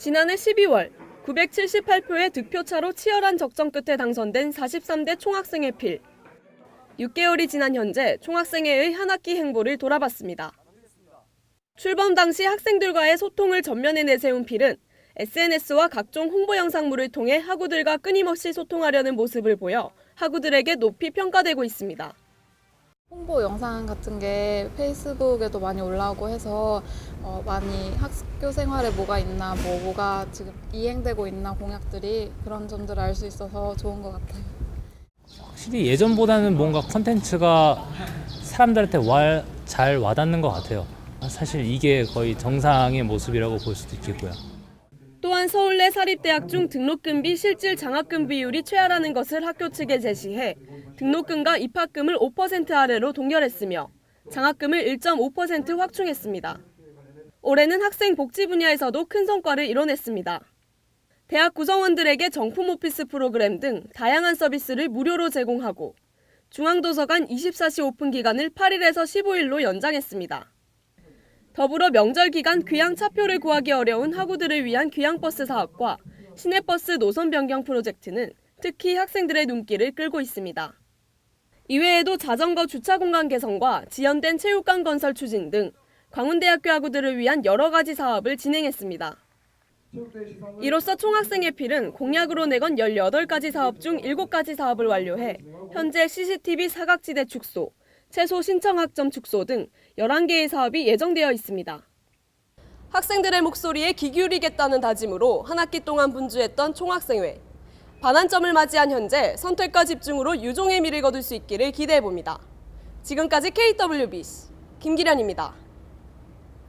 지난해 12월 978표의 득표차로 치열한 적정 끝에 당선된 43대 총학생회 필. 6개월이 지난 현재 총학생회의 한 학기 행보를 돌아봤습니다. 출범 당시 학생들과의 소통을 전면에 내세운 필은 SNS와 각종 홍보 영상물을 통해 학우들과 끊임없이 소통하려는 모습을 보여 학우들에게 높이 평가되고 있습니다. 홍보 영상 같은 게 페이스북에도 많이 올라오고 해서 어, 많이 학교 생활에 뭐가 있나 뭐 뭐가 지금 이행되고 있나 공약들이 그런 점들을 알 수 있어서 좋은 것 같아요. 확실히 예전보다는 뭔가 컨텐츠가 사람들한테 와, 잘 와닿는 것 같아요. 사실 이게 거의 정상의 모습이라고 볼 수도 있겠고요. 또한 서울내 사립대학 중 등록금비 실질 장학금 비율이 최하라는 것을 학교 측에 제시해 등록금과 입학금을 5% 아래로 동결했으며 장학금을 1.5% 확충했습니다. 올해는 학생 복지 분야에서도 큰 성과를 이뤄냈습니다. 대학 구성원들에게 정품 오피스 프로그램 등 다양한 서비스를 무료로 제공하고 중앙도서관 24시 오픈 기간을 8일에서 15일로 연장했습니다. 더불어 명절 기간 귀향 차표를 구하기 어려운 학우들을 위한 귀향버스 사업과 시내버스 노선 변경 프로젝트는 특히 학생들의 눈길을 끌고 있습니다. 이외에도 자전거 주차 공간 개선과 지연된 체육관 건설 추진 등 광운대학교 학우들을 위한 여러 가지 사업을 진행했습니다. 이로써 총학생회 필은 공약으로 내건 18가지 사업 중 7가지 사업을 완료해 현재 CCTV 사각지대 축소, 채소 신청 학점 축소 등 11개의 사업이 예정되어 있습니다. 학생들의 목소리에 귀 기울이겠다는 다짐으로 한 학기 동안 분주했던 총학생회. 반환점을 맞이한 현재 선택과 집중으로 유종의 미를 거둘 수 있기를 기대해 봅니다. 지금까지 KWBC 김기련입니다.